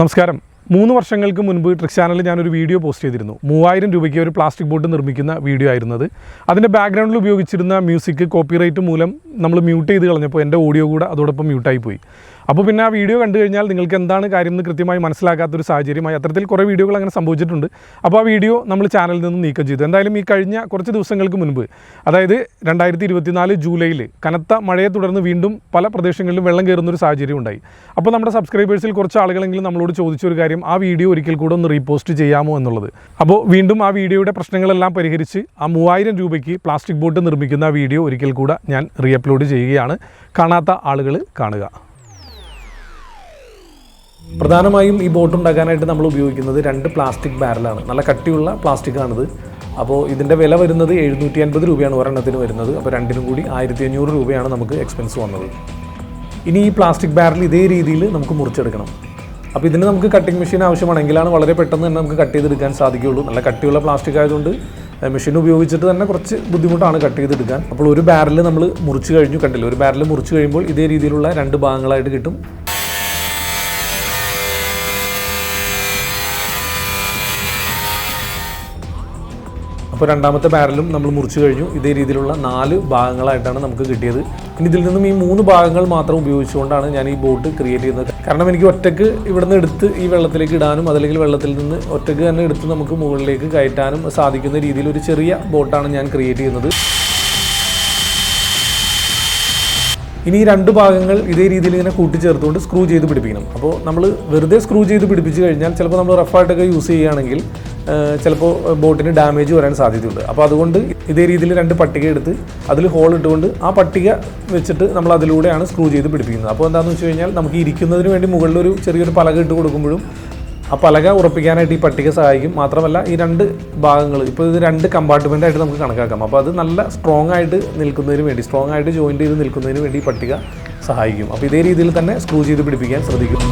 നമസ്കാരം. മൂന്ന് വർഷങ്ങൾക്ക് മുൻപ് ട്രിക് ചാനലിൽ ഞാനൊരു വീഡിയോ പോസ്റ്റ് ചെയ്തിരുന്നു. മൂവായിരം രൂപയ്ക്ക് ഒരു പ്ലാസ്റ്റിക് ബോട്ട് നിർമ്മിക്കുന്ന വീഡിയോ ആയിരുന്നത്. അതിന്റെ ബാക്ക്ഗ്രൗണ്ടിൽ ഉപയോഗിച്ചിരുന്ന മ്യൂസിക് കോപ്പിറൈറ്റ് മൂലം നമ്മൾ മ്യൂട്ട് ചെയ്ത് കളഞ്ഞപ്പോൾ എന്റെ ഓഡിയോ കൂടെ അതോടൊപ്പം മ്യൂട്ടായി പോയി. അപ്പോൾ പിന്നെ ആ വീഡിയോ കണ്ടു കഴിഞ്ഞാൽ നിങ്ങൾക്ക് എന്താണ് കാര്യം എന്ന് കൃത്യമായി മനസ്സിലാക്കാത്തൊരു സാഹചര്യമായി അത്തരത്തിൽ കുറേ വീഡിയോകൾ അങ്ങനെ സംഭവിച്ചിട്ടുണ്ട്. അപ്പോൾ ആ വീഡിയോ നമ്മൾ ചാനലിൽ നിന്ന് നീക്കം ചെയ്തു. എന്തായാലും ഈ കഴിഞ്ഞ കുറച്ച് ദിവസങ്ങൾക്ക് മുൻപ് അതായത് രണ്ടായിരത്തി ഇരുപത്തിനാല് ജൂലൈയിൽ കനത്ത മഴയെ തുടർന്ന് വീണ്ടും പല പ്രദേശങ്ങളിലും വെള്ളം കയറുന്ന ഒരു സാഹചര്യം ഉണ്ടായി. അപ്പോൾ നമ്മുടെ സബ്സ്ക്രൈബേഴ്സിൽ കുറച്ച് ആളുകളെങ്കിലും നമ്മളോട് ചോദിച്ചൊരു കാര്യം ആ വീഡിയോ ഒരിക്കൽ കൂടെ ഒന്ന് റീപോസ്റ്റ് ചെയ്യാമോ എന്നുള്ളത്. അപ്പോൾ വീണ്ടും ആ വീഡിയോയുടെ പ്രശ്നങ്ങളെല്ലാം പരിഹരിച്ച് ആ മൂവായിരം രൂപയ്ക്ക് പ്ലാസ്റ്റിക് ബോട്ട് നിർമ്മിക്കുന്ന ആ വീഡിയോ ഒരിക്കൽ കൂടെ ഞാൻ റീ അപ്ലോഡ് ചെയ്യുകയാണ്. കാണാത്ത ആളുകൾ കാണുക. പ്രധാനമായും ഈ ബോട്ട് ഉണ്ടാക്കാനായിട്ട് നമ്മൾ ഉപയോഗിക്കുന്നത് രണ്ട് പ്ലാസ്റ്റിക് ബാരലാണ് നല്ല കട്ടിയുള്ള പ്ലാസ്റ്റിക് ആണിത്. അപ്പോൾ ഇതിന്റെ വില വരുന്നത് എഴുന്നൂറ്റി അൻപത് രൂപയാണ് ഒരെണ്ണത്തിന് വരുന്നത്. അപ്പോൾ രണ്ടിനും കൂടി ആയിരത്തി അഞ്ഞൂറ് രൂപയാണ് നമുക്ക് എക്സ്പെൻസ് വന്നത്. ഇനി ഈ പ്ലാസ്റ്റിക് ബാരൽ ഇതേ രീതിയിൽ നമുക്ക് മുറിച്ചെടുക്കണം. അപ്പോൾ ഇതിന് നമുക്ക് കട്ടിംഗ് മെഷീൻ ആവശ്യമാണെങ്കിലാണ് വളരെ പെട്ടെന്ന് തന്നെ നമുക്ക് കട്ട് ചെയ്തെടുക്കാൻ സാധിക്കുകയുള്ളൂ. നല്ല കട്ടിയുള്ള പ്ലാസ്റ്റിക് ആയതുകൊണ്ട് മെഷീൻ ഉപയോഗിച്ചിട്ട് തന്നെ കുറച്ച് ബുദ്ധിമുട്ടാണ് കട്ട് ചെയ്തെടുക്കാൻ. അപ്പോൾ ഒരു ബാരൽ നമ്മൾ മുറിച്ച് കഴിഞ്ഞു. കണ്ടില്ല? ഒരു ബാരൽ മുറിച്ച് കഴിയുമ്പോൾ ഇതേ രീതിയിലുള്ള രണ്ട് ഭാഗങ്ങളായിട്ട് കിട്ടും. അപ്പോൾ രണ്ടാമത്തെ ബാരലും നമ്മൾ മുറിച്ച് കഴിഞ്ഞു. ഇതേ രീതിയിലുള്ള നാല് ഭാഗങ്ങളായിട്ടാണ് നമുക്ക് കിട്ടിയത്. പിന്നെ ഇതിൽ നിന്നും ഈ മൂന്ന് ഭാഗങ്ങൾ മാത്രം ഉപയോഗിച്ചുകൊണ്ടാണ് ഞാൻ ഈ ബോട്ട് ക്രിയേറ്റ് ചെയ്യുന്നത്. കാരണം എനിക്ക് ഒറ്റയ്ക്ക് ഇവിടുന്ന് എടുത്ത് ഈ വെള്ളത്തിലേക്ക് ഇടാനും അതല്ലെങ്കിൽ വെള്ളത്തിൽ നിന്ന് ഒറ്റയ്ക്ക് തന്നെ എടുത്ത് നമുക്ക് മുകളിലേക്ക് കയറ്റാനും സാധിക്കുന്ന രീതിയിൽ ഒരു ചെറിയ ബോട്ടാണ് ഞാൻ ക്രിയേറ്റ് ചെയ്യുന്നത്. ഇനി ഈ രണ്ട് ഭാഗങ്ങൾ ഇതേ രീതിയിൽ ഇങ്ങനെ കൂട്ടിച്ചേർത്തുകൊണ്ട് സ്ക്രൂ ചെയ്ത് പിടിപ്പിക്കണം. അപ്പോൾ നമ്മൾ വെറുതെ സ്ക്രൂ ചെയ്ത് പിടിപ്പിച്ച് കഴിഞ്ഞാൽ ചിലപ്പോൾ നമ്മൾ റഫായിട്ടൊക്കെ യൂസ് ചെയ്യുകയാണെങ്കിൽ ചിലപ്പോൾ ബോട്ടിന് ഡാമേജ് വരാൻ സാധ്യതയുണ്ട്. അപ്പോൾ അതുകൊണ്ട് ഇതേ രീതിയിൽ രണ്ട് പട്ടിക എടുത്ത് അതിൽ ഹോൾ ഇട്ടുകൊണ്ട് ആ പട്ടിക വെച്ചിട്ട് നമ്മൾ അതിലൂടെയാണ് സ്ക്രൂ ചെയ്ത് പിടിപ്പിക്കുന്നത്. അപ്പോൾ എന്താണെന്ന് വെച്ച് കഴിഞ്ഞാൽ നമുക്ക് ഇരിക്കുന്നതിന് വേണ്ടി മുകളിലൊരു ചെറിയൊരു പലക ഇട്ട് കൊടുക്കുമ്പോഴും ആ പലക ഉറപ്പിക്കാനായിട്ട് ഈ പട്ടിക സഹായിക്കും. മാത്രമല്ല ഈ രണ്ട് ഭാഗങ്ങൾ ഇപ്പോൾ ഇത് രണ്ട് കമ്പാർട്ട്മെന്റ് ആയിട്ട് നമുക്ക് കണക്കാക്കാം. അപ്പോൾ അത് നല്ല സ്ട്രോങ് ആയിട്ട് നിൽക്കുന്നതിന് വേണ്ടി സ്ട്രോങ് ആയിട്ട് ജോയിന്റ് ചെയ്ത് നിൽക്കുന്നതിന് വേണ്ടി ഈ പട്ടിക സഹായിക്കും. അപ്പോൾ ഇതേ രീതിയിൽ തന്നെ സ്ക്രൂ ചെയ്ത് പിടിപ്പിക്കാൻ ശ്രദ്ധിക്കും.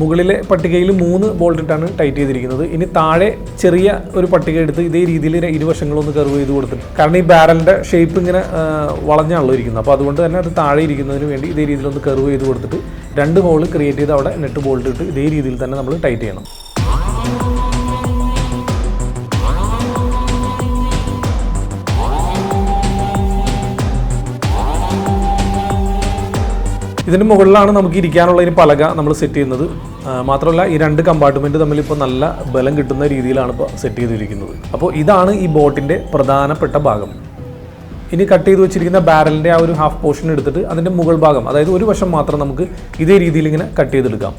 മുകളിലെ പട്ടികയിൽ മൂന്ന് ബോൾട്ട് ഇട്ടാണ് ടൈറ്റ് ചെയ്തിരിക്കുന്നത്. ഇനി താഴെ ചെറിയ ഒരു പട്ടിക എടുത്ത് ഇതേ രീതിയിൽ ഇരുവശങ്ങളൊന്ന് കർവ് ചെയ്ത് കൊടുത്തിട്ട്. കാരണം ഈ ബാരലിന്റെ ഷേപ്പ് ഇങ്ങനെ വളഞ്ഞാണല്ലോ ഇരിക്കുന്നത്. അപ്പോൾ അതുകൊണ്ട് തന്നെ അത് താഴെ ഇരിക്കുന്നതിന് വേണ്ടി ഇതേ രീതിയിലൊന്ന് കർവ് ചെയ്ത് കൊടുത്തിട്ട് രണ്ട് ഹോൾ ക്രിയേറ്റ് ചെയ്ത് അവിടെ നെറ്റ് ബോൾട്ട് ഇട്ട് ഇതേ രീതിയിൽ തന്നെ നമ്മൾ ടൈറ്റ് ചെയ്യണം. ഇതിന് മുകളിലാണ് നമുക്ക് ഇരിക്കാനുള്ള ഇനി പലക നമ്മൾ സെറ്റ് ചെയ്യുന്നത്. മാത്രമല്ല ഈ രണ്ട് കമ്പാർട്ട്മെന്റ് തമ്മിൽ ഇപ്പോൾ നല്ല ബലം കിട്ടുന്ന രീതിയിലാണ് ഇപ്പോൾ സെറ്റ് ചെയ്തിരിക്കുന്നത്. അപ്പോൾ ഇതാണ് ഈ ബോട്ടിന്റെ പ്രധാനപ്പെട്ട ഭാഗം. ഇനി കട്ട് ചെയ്ത് വെച്ചിരിക്കുന്ന ബാരലിന്റെ ആ ഒരു ഹാഫ് പോർഷൻ എടുത്തിട്ട് അതിന്റെ മുകൾ ഭാഗം അതായത് ഒരു വശം മാത്രം നമുക്ക് ഇതേ രീതിയിൽ ഇങ്ങനെ കട്ട് ചെയ്തെടുക്കാം.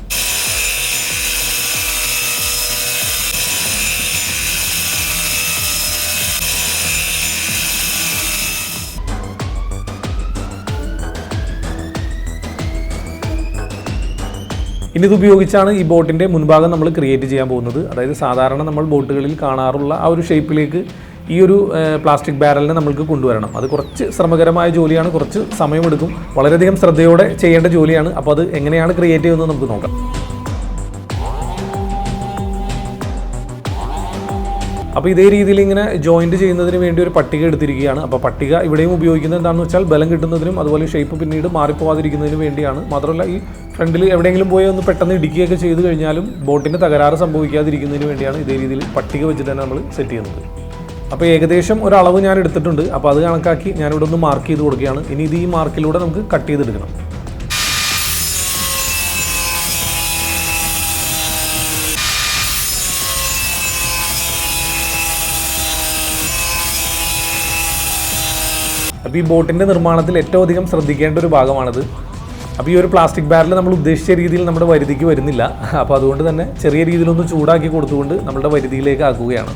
ഇനി ഇത് ഉപയോഗിച്ചാണ് ഈ ബോട്ടിന്റെ മുൻഭാഗം നമ്മൾ ക്രിയേറ്റ് ചെയ്യാൻ പോകുന്നത്. അതായത് സാധാരണ നമ്മൾ ബോട്ടുകളിൽ കാണാറുള്ള ആ ഒരു ഷേപ്പിലേക്ക് ഈ ഒരു പ്ലാസ്റ്റിക് ബാരലിനെ നമ്മൾക്ക് കൊണ്ടുവരണം. അത് കുറച്ച് ശ്രമകരമായ ജോലിയാണ് കുറച്ച് സമയമെടുക്കും. വളരെയധികം ശ്രദ്ധയോടെ ചെയ്യേണ്ട ജോലിയാണ്. അപ്പോൾ അത് എങ്ങനെയാണ് ക്രിയേറ്റ് ചെയ്യുന്നത് നമുക്ക് നോക്കാം. അപ്പോൾ ഇതേ രീതിയിൽ ഇങ്ങനെ ജോയിന്റ് ചെയ്യുന്നതിന് വേണ്ടി ഒരു പട്ടിക എടുത്തിരിക്കുകയാണ്. അപ്പോൾ പട്ടിക ഇവിടെയും ഉപയോഗിക്കുന്നത് എന്താണെന്ന് വെച്ചാൽ ബലം കിട്ടുന്നതിനും അതുപോലെ ഷേപ്പ് പിന്നീട് മാറിപ്പോവാതിരിക്കുന്നതിന് വേണ്ടിയാണ്. മാത്രമല്ല ഈ ഫ്രണ്ടിൽ എവിടെയെങ്കിലും പോയി ഒന്ന് പെട്ടെന്ന് ഇടിക്കുകയൊക്കെ ചെയ്തു കഴിഞ്ഞാലും ബോട്ടിന് തകരാറ് സംഭവിക്കാതിരിക്കുന്നതിന് വേണ്ടിയാണ് ഇതേ രീതിയിൽ പട്ടിക വെച്ചിട്ട് തന്നെ നമ്മൾ സെറ്റ് ചെയ്യുന്നത്. അപ്പോൾ ഏകദേശം ഒരളവ് ഞാൻ എടുത്തിട്ടുണ്ട്. അപ്പോൾ അത് കണക്കാക്കി ഞാനിവിടെ ഒന്ന് മാർക്ക് ചെയ്ത് കൊടുക്കുകയാണ്. ഇനി ഇത് ഈ മാർക്കിലൂടെ നമുക്ക് കട്ട് ചെയ്തെടുക്കണം. അപ്പോൾ ഈ ബോട്ടിന്റെ നിർമ്മാണത്തിൽ ഏറ്റവും അധികം ശ്രദ്ധിക്കേണ്ട ഒരു ഭാഗമാണിത്. അപ്പോൾ ഈ ഒരു പ്ലാസ്റ്റിക് ബാരൽ നമ്മൾ ഉദ്ദേശിച്ച രീതിയിൽ നമ്മുടെ വരുതിക്ക് വരുന്നില്ല. അപ്പോൾ അതുകൊണ്ട് തന്നെ ചെറിയ രീതിയിലൊന്ന് ചൂടാക്കി കൊടുത്തുകൊണ്ട് നമ്മുടെ വരുതിയിലേക്ക് ആക്കുകയാണ്.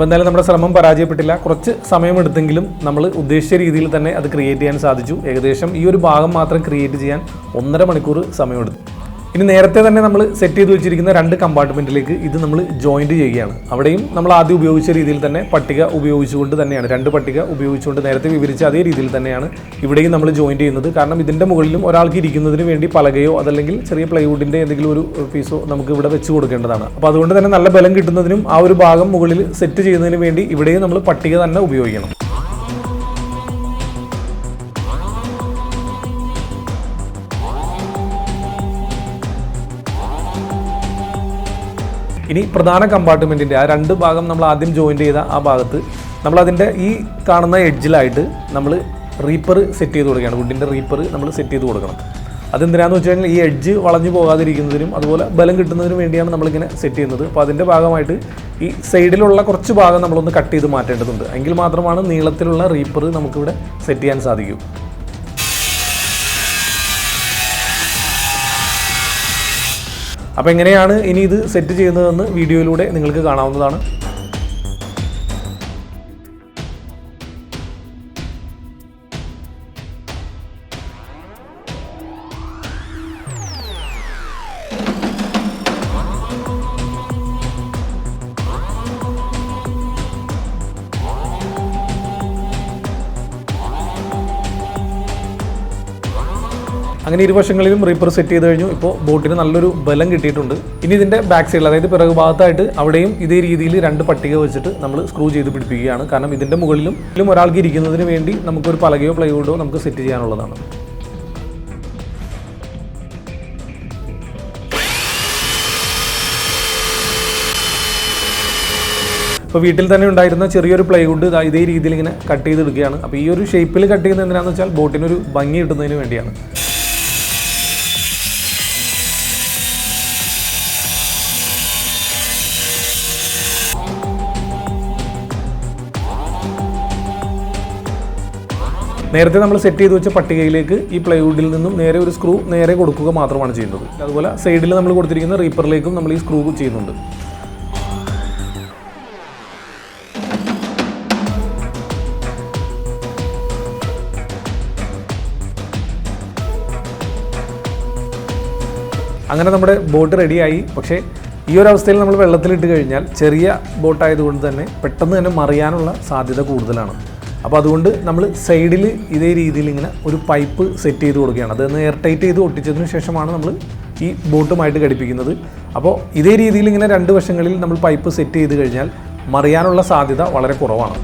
അപ്പോൾ എന്തായാലും നമ്മുടെ ശ്രമം പരാജയപ്പെട്ടില്ല. കുറച്ച് സമയമെടുത്തെങ്കിലും നമ്മൾ ഉദ്ദേശിച്ച രീതിയിൽ തന്നെ അത് ക്രിയേറ്റ് ചെയ്യാൻ സാധിച്ചു. ഏകദേശം ഈ ഒരു ഭാഗം മാത്രം ക്രിയേറ്റ് ചെയ്യാൻ ഒന്നര മണിക്കൂർ സമയമെടുത്തു. ഇനി നേരത്തെ തന്നെ നമ്മൾ സെറ്റ് ചെയ്ത് വെച്ചിരിക്കുന്ന രണ്ട് കമ്പാർട്ട്മെന്റിലേക്ക് ഇത് നമ്മൾ ജോയിന്റ് ചെയ്യുകയാണ്. അവിടെയും നമ്മൾ ആദ്യം ഉപയോഗിച്ച രീതിയിൽ തന്നെ പട്ടിക ഉപയോഗിച്ചുകൊണ്ട് തന്നെയാണ്. രണ്ട് പട്ടിക ഉപയോഗിച്ചുകൊണ്ട് നേരത്തെ വിവരിച്ച അതേ രീതിയിൽ തന്നെയാണ് ഇവിടെയും നമ്മൾ ജോയിന്റ് ചെയ്യുന്നത്. കാരണം ഇതിന്റെ മുകളിലും ഒരാൾക്ക് ഇരിക്കുന്നതിന് വേണ്ടി പലകയോ അതല്ലെങ്കിൽ ചെറിയ പ്ലൈവുഡിന്റെ എന്തെങ്കിലും ഒരു പീസോ നമുക്ക് ഇവിടെ വെച്ച് കൊടുക്കേണ്ടതാണ്. അപ്പോൾ അതുകൊണ്ട് തന്നെ നല്ല ബലം കിട്ടുന്നതിനും ആ ഒരു ഭാഗം മുകളിൽ സെറ്റ് ചെയ്യുന്നതിന് വേണ്ടി ഇവിടെയും നമ്മൾ പട്ടിക തന്നെ ഉപയോഗിക്കണം. ഇനി പ്രധാന കമ്പാർട്ട്മെന്റിന്റെ ആ രണ്ട് ഭാഗം നമ്മൾ ആദ്യം ജോയിന്റ് ചെയ്ത ആ ഭാഗത്ത് നമ്മളതിന്റെ ഈ കാണുന്ന എഡ്ജിലായിട്ട് നമ്മൾ റീപ്പർ സെറ്റ് ചെയ്ത് കൊടുക്കുകയാണ്. വുഡിന്റെ റീപ്പർ നമ്മൾ സെറ്റ് ചെയ്ത് കൊടുക്കണം. അതെന്തിനാന്ന് വെച്ച് കഴിഞ്ഞാൽ ഈ എഡ്ജ് വളഞ്ഞു പോകാതിരിക്കുന്നതിനും അതുപോലെ ബലം കിട്ടുന്നതിനും വേണ്ടിയാണ് നമ്മളിങ്ങനെ സെറ്റ് ചെയ്യുന്നത്. അപ്പോൾ അതിന്റെ ഭാഗമായിട്ട് ഈ സൈഡിലുള്ള കുറച്ച് ഭാഗം നമ്മളൊന്ന് കട്ട് ചെയ്ത് മാറ്റേണ്ടതുണ്ട്. എങ്കിൽ മാത്രമാണ് നീളത്തിലുള്ള റീപ്പർ നമുക്കിവിടെ സെറ്റ് ചെയ്യാൻ സാധിക്കൂ. അപ്പോൾ എങ്ങനെയാണ് ഇനി ഇത് സെറ്റ് ചെയ്യുന്നതെന്ന് വീഡിയോയിലൂടെ നിങ്ങൾക്ക് കാണാവുന്നതാണ്. അങ്ങനെ ഇരുവശങ്ങളിലും റീപ്പർ സെറ്റ് ചെയ്ത് കഴിഞ്ഞു. ഇപ്പോൾ ബോട്ടിന് നല്ലൊരു ബലം കിട്ടിയിട്ടുണ്ട്. ഇനി ഇതിന്റെ ബാക്ക് സൈഡിൽ അതായത് പിറകു ഭാഗത്തായിട്ട് അവിടെയും ഇതേ രീതിയിൽ രണ്ട് പട്ടിക വെച്ചിട്ട് നമ്മൾ സ്ക്രൂ ചെയ്ത് പിടിപ്പിക്കുകയാണ്. കാരണം ഇതിന്റെ മുകളിലും ഒരാൾക്ക് ഇരിക്കുന്നതിന് വേണ്ടി നമുക്കൊരു പലകയോ പ്ലൈവുഡോ നമുക്ക് സെറ്റ് ചെയ്യാനുള്ളതാണ്. ഇപ്പോൾ വീട്ടിൽ തന്നെ ഉണ്ടായിരുന്ന ചെറിയൊരു പ്ലൈവുഡ് ഇതേ രീതിയിൽ ഇങ്ങനെ കട്ട് ചെയ്തെടുക്കുകയാണ് അപ്പോൾ ഈ ഒരു ഷേപ്പിൽ കട്ട് ചെയ്യുന്നത് എന്തിനാണെന്ന് വെച്ചാൽ ബോട്ടിനൊരു ഭംഗി കിട്ടുന്നതിന് വേണ്ടിയാണ്. നേരത്തെ നമ്മൾ സെറ്റ് ചെയ്ത് വെച്ച പട്ടികയിലേക്ക് ഈ പ്ലൈവുഡിൽ നിന്നും നേരെ ഒരു സ്ക്രൂ നേരെ കൊടുക്കുക മാത്രമാണ് ചെയ്യുന്നത്. അതുപോലെ സൈഡിൽ നമ്മൾ കൊടുത്തിരിക്കുന്ന റീപ്പറിലേക്കും നമ്മൾ ഈ സ്ക്രൂ ചെയ്യുന്നുണ്ട്. അങ്ങനെ നമ്മുടെ ബോട്ട് റെഡിയായി പക്ഷേ ഈ ഒരു അവസ്ഥയിൽ നമ്മൾ വെള്ളത്തിലിട്ട് കഴിഞ്ഞാൽ ചെറിയ ബോട്ടായതുകൊണ്ട് തന്നെ പെട്ടെന്ന് തന്നെ മറിയാനുള്ള സാധ്യത കൂടുതലാണ്. അപ്പോൾ അതുകൊണ്ട് നമ്മൾ സൈഡിൽ ഇതേ രീതിയിൽ ഇങ്ങനെ ഒരു പൈപ്പ് സെറ്റ് ചെയ്ത് കൊടുക്കുകയാണ്. അതൊന്ന് എയർ ടൈറ്റ് ചെയ്ത് ഒട്ടിച്ചതിന് ശേഷമാണ് നമ്മൾ ഈ ബോട്ടുമായിട്ട് ഘടിപ്പിക്കുന്നത്. അപ്പോൾ ഇതേ രീതിയിൽ ഇങ്ങനെ രണ്ട് വശങ്ങളിൽ നമ്മൾ പൈപ്പ് സെറ്റ് ചെയ്ത് കഴിഞ്ഞാൽ മറിയാനുള്ള സാധ്യത വളരെ കുറവാണ്.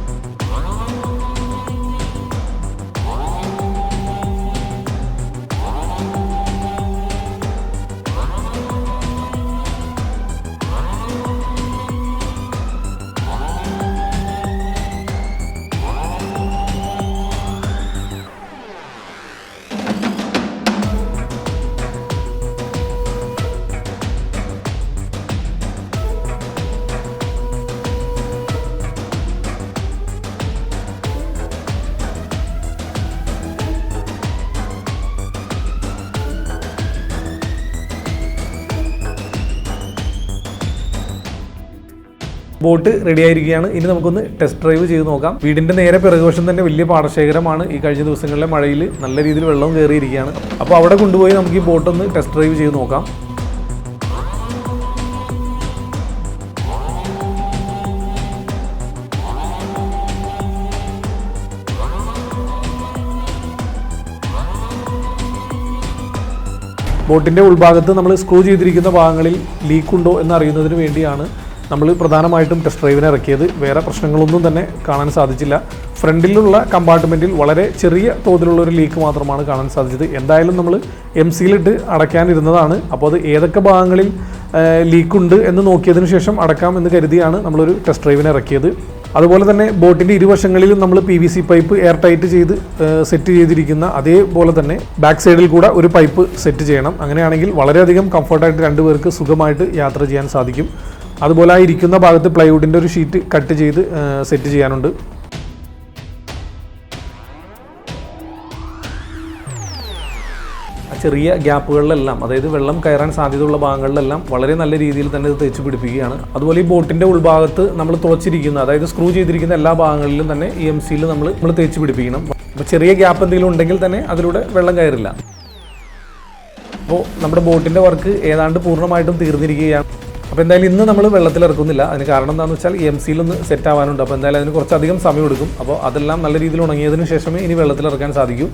ബോട്ട് റെഡി ആയിരിക്കുകയാണ്. ഇനി നമുക്കൊന്ന് ടെസ്റ്റ് ഡ്രൈവ് ചെയ്ത് നോക്കാം. വീടിന്റെ നേരെ പിറകുവശം തന്നെ വലിയ പാടശേഖരമാണ്. ഈ കഴിഞ്ഞ ദിവസങ്ങളിലെ മഴയിൽ നല്ല രീതിയിൽ വെള്ളം കയറിയിരിക്കുകയാണ്. അപ്പോൾ അവിടെ കൊണ്ടുപോയി നമുക്ക് ഈ ബോട്ട് ഒന്ന് ടെസ്റ്റ് ഡ്രൈവ് ചെയ്ത് നോക്കാം. ബോട്ടിന്റെ ഉൾഭാഗത്ത് നമ്മൾ സ്ക്രൂ ചെയ്തിരിക്കുന്ന ഭാഗങ്ങളിൽ ലീക്ക് ഉണ്ടോ എന്ന് അറിയുന്നതിന് വേണ്ടിയാണ് നമ്മൾ പ്രധാനമായിട്ടും ടെസ്റ്റ് ഡ്രൈവിനെ ഇറക്കിയത്. വേറെ പ്രശ്നങ്ങളൊന്നും തന്നെ കാണാൻ സാധിച്ചില്ല. ഫ്രണ്ടിലുള്ള കമ്പാർട്ട്മെന്റിൽ വളരെ ചെറിയ തോതിലുള്ള ഒരു ലീക്ക് മാത്രമാണ് കാണാൻ സാധിച്ചത്. എന്തായാലും നമ്മൾ എം സിയിലിട്ട് അടയ്ക്കാനിരുന്നതാണ്. അപ്പോൾ അത് ഏതൊക്കെ ഭാഗങ്ങളിൽ ലീക്കുണ്ട് എന്ന് നോക്കിയതിന് ശേഷം അടക്കാം എന്ന് കരുതിയാണ് നമ്മളൊരു ടെസ്റ്റ് ഡ്രൈവിനെ ഇറക്കിയത്. അതുപോലെ തന്നെ ബോട്ടിന്റെ ഇരുവശങ്ങളിലും നമ്മൾ P V C pipe air tight ചെയ്ത് സെറ്റ് ചെയ്തിരിക്കുന്ന അതേപോലെ തന്നെ ബാക്ക് സൈഡിൽ കൂടെ ഒരു പൈപ്പ് സെറ്റ് ചെയ്യണം. അങ്ങനെയാണെങ്കിൽ വളരെയധികം കംഫർട്ടായിട്ട് രണ്ടുപേർക്ക് സുഖമായിട്ട് യാത്ര ചെയ്യാൻ സാധിക്കും. അതുപോലെ ആ ഇരിക്കുന്ന ഭാഗത്ത് പ്ലൈവുഡിന്റെ ഒരു ഷീറ്റ് കട്ട് ചെയ്ത് സെറ്റ് ചെയ്യാനുണ്ട്. ചെറിയ ഗ്യാപ്പുകളിലെല്ലാം അതായത് വെള്ളം കയറാൻ സാധ്യതയുള്ള ഭാഗങ്ങളിലെല്ലാം വളരെ നല്ല രീതിയിൽ തന്നെ ഇത് തേച്ച് പിടിപ്പിക്കുകയാണ്. അതുപോലെ ഈ ബോട്ടിന്റെ ഉൾഭാഗത്ത് നമ്മൾ തുളച്ചിരിക്കുന്ന അതായത് സ്ക്രൂ ചെയ്തിരിക്കുന്ന എല്ലാ ഭാഗങ്ങളിലും തന്നെ ഈ എം സിയിൽ നമ്മൾ നമ്മൾ തേച്ച് പിടിപ്പിക്കണം. അപ്പോൾ ചെറിയ ഗ്യാപ്പ് എന്തെങ്കിലും ഉണ്ടെങ്കിൽ തന്നെ അതിലൂടെ വെള്ളം കയറില്ല. അപ്പോൾ നമ്മുടെ ബോട്ടിന്റെ വർക്ക് ഏതാണ്ട് പൂർണമായിട്ടും തീർന്നിരിക്കുകയാണ്. അപ്പോൾ എന്തായാലും ഇന്ന് നമ്മൾ വെള്ളത്തിൽ ഇറക്കുന്നില്ല. അതിന് കാരണം എന്താണെന്ന് വെച്ചാൽ എം സിയിലൊന്ന് സെറ്റ് ആവാനുണ്ട്. അപ്പോൾ എന്തായാലും അതിന് കുറച്ചധികം സമയം എടുക്കും. അപ്പോൾ അതെല്ലാം നല്ല രീതിയിൽ ഉണങ്ങിയതിന് ശേഷമേ ഇനി വെള്ളത്തിൽ ഇറക്കാൻ സാധിക്കൂ.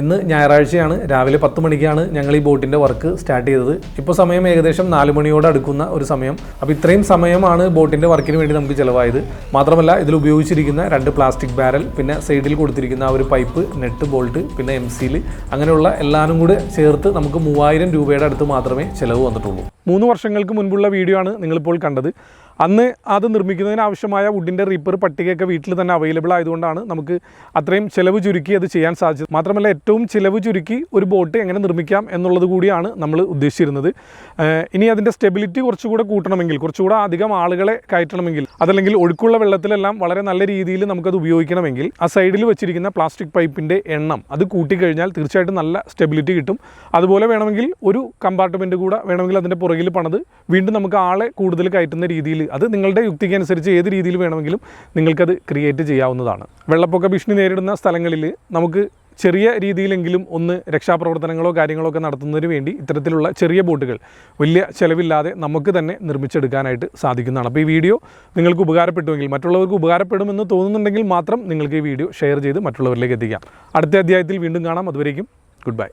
ഇന്ന് ഞായറാഴ്ചയാണ്. രാവിലെ പത്ത് മണിക്കാണ് ഞങ്ങൾ ഈ ബോട്ടിന്റെ വർക്ക് സ്റ്റാർട്ട് ചെയ്തത്. ഇപ്പോൾ സമയം ഏകദേശം നാല് മണിയോട് അടുക്കുന്ന ഒരു സമയം. അപ്പോൾ ഇത്രയും സമയമാണ് ബോട്ടിന്റെ വർക്കിന് വേണ്ടി നമുക്ക് ചിലവായത്. മാത്രമല്ല ഇതിൽ ഉപയോഗിച്ചിരിക്കുന്ന രണ്ട് പ്ലാസ്റ്റിക് ബാരൽ പിന്നെ സൈഡിൽ കൊടുത്തിരിക്കുന്ന ആ ഒരു പൈപ്പ് നെറ്റ് ബോൾട്ട് പിന്നെ എം സിയിൽ അങ്ങനെയുള്ള എല്ലാവരും കൂടെ ചേർത്ത് നമുക്ക് മൂവായിരം രൂപയുടെ അടുത്ത് മാത്രമേ ചിലവ് വന്നിട്ടുള്ളൂ. മൂന്ന് വർഷങ്ങൾക്ക് മുൻപുള്ള വീഡിയോ ആണ് നിങ്ങളിപ്പോൾ കണ്ടത്. അന്ന് അത് നിർമ്മിക്കുന്നതിന് ആവശ്യമായ വുഡിന്റെ റീപ്പർ പട്ടികയൊക്കെ വീട്ടിൽ തന്നെ അവൈലബിൾ ആയതുകൊണ്ടാണ് നമുക്ക് അത്രയും ചിലവ് ചുരുക്കി അത് ചെയ്യാൻ സാധിച്ചത്. മാത്രമല്ല ഏറ്റവും ചിലവ് ചുരുക്കി ഒരു ബോട്ട് എങ്ങനെ നിർമ്മിക്കാം എന്നുള്ളത് കൂടിയാണ് നമ്മൾ ഉദ്ദേശിച്ചിരുന്നത്. ഇനി അതിന്റെ സ്റ്റെബിലിറ്റി കുറച്ചുകൂടെ കൂട്ടണമെങ്കിൽ കുറച്ചുകൂടെ അധികം ആളുകളെ കയറ്റണമെങ്കിൽ അതല്ലെങ്കിൽ ഒഴുക്കുള്ള വെള്ളത്തിലെല്ലാം വളരെ നല്ല രീതിയിൽ നമുക്കത് ഉപയോഗിക്കണമെങ്കിൽ ആ സൈഡിൽ വെച്ചിരിക്കുന്ന പ്ലാസ്റ്റിക് പൈപ്പിന്റെ എണ്ണം അത് കൂട്ടിക്കഴിഞ്ഞാൽ തീർച്ചയായിട്ടും നല്ല സ്റ്റെബിലിറ്റി കിട്ടും. അതുപോലെ വേണമെങ്കിൽ ഒരു കമ്പാർട്ട്മെന്റ് കൂടെ വേണമെങ്കിൽ അതിന്റെ പുറകിൽ പണത് വീണ്ടും നമുക്ക് ആളെ കൂടുതൽ കയറ്റുന്ന രീതിയിൽ അത് നിങ്ങളുടെ യുക്തിക്ക് അനുസരിച്ച് ഏത് രീതിയിൽ വേണമെങ്കിലും നിങ്ങൾക്കത് ക്രിയേറ്റ് ചെയ്യാവുന്നതാണ്. വെള്ളപ്പൊക്ക ഭീഷണി നേരിടുന്ന സ്ഥലങ്ങളിൽ നമുക്ക് ചെറിയ രീതിയിലെങ്കിലും ഒന്ന് രക്ഷാപ്രവർത്തനങ്ങളോ കാര്യങ്ങളോ ഒക്കെ നടത്തുന്നതിന് വേണ്ടി ഇത്തരത്തിലുള്ള ചെറിയ ബോട്ടുകൾ വലിയ ചിലവില്ലാതെ നമുക്ക് തന്നെ നിർമ്മിച്ചെടുക്കാനായിട്ട് സാധിക്കുന്നതാണ്. അപ്പോൾ ഈ വീഡിയോ നിങ്ങൾക്ക് ഉപകാരപ്പെട്ടുവെങ്കിൽ മറ്റുള്ളവർക്ക് ഉപകാരപ്പെടുമെന്ന് തോന്നുന്നുണ്ടെങ്കിൽ മാത്രം നിങ്ങൾക്ക് ഈ വീഡിയോ ഷെയർ ചെയ്ത് മറ്റുള്ളവരിലേക്ക് എത്തിക്കാം. അടുത്ത അധ്യായത്തിൽ വീണ്ടും കാണാം. അതുവരേക്കും ഗുഡ് ബൈ.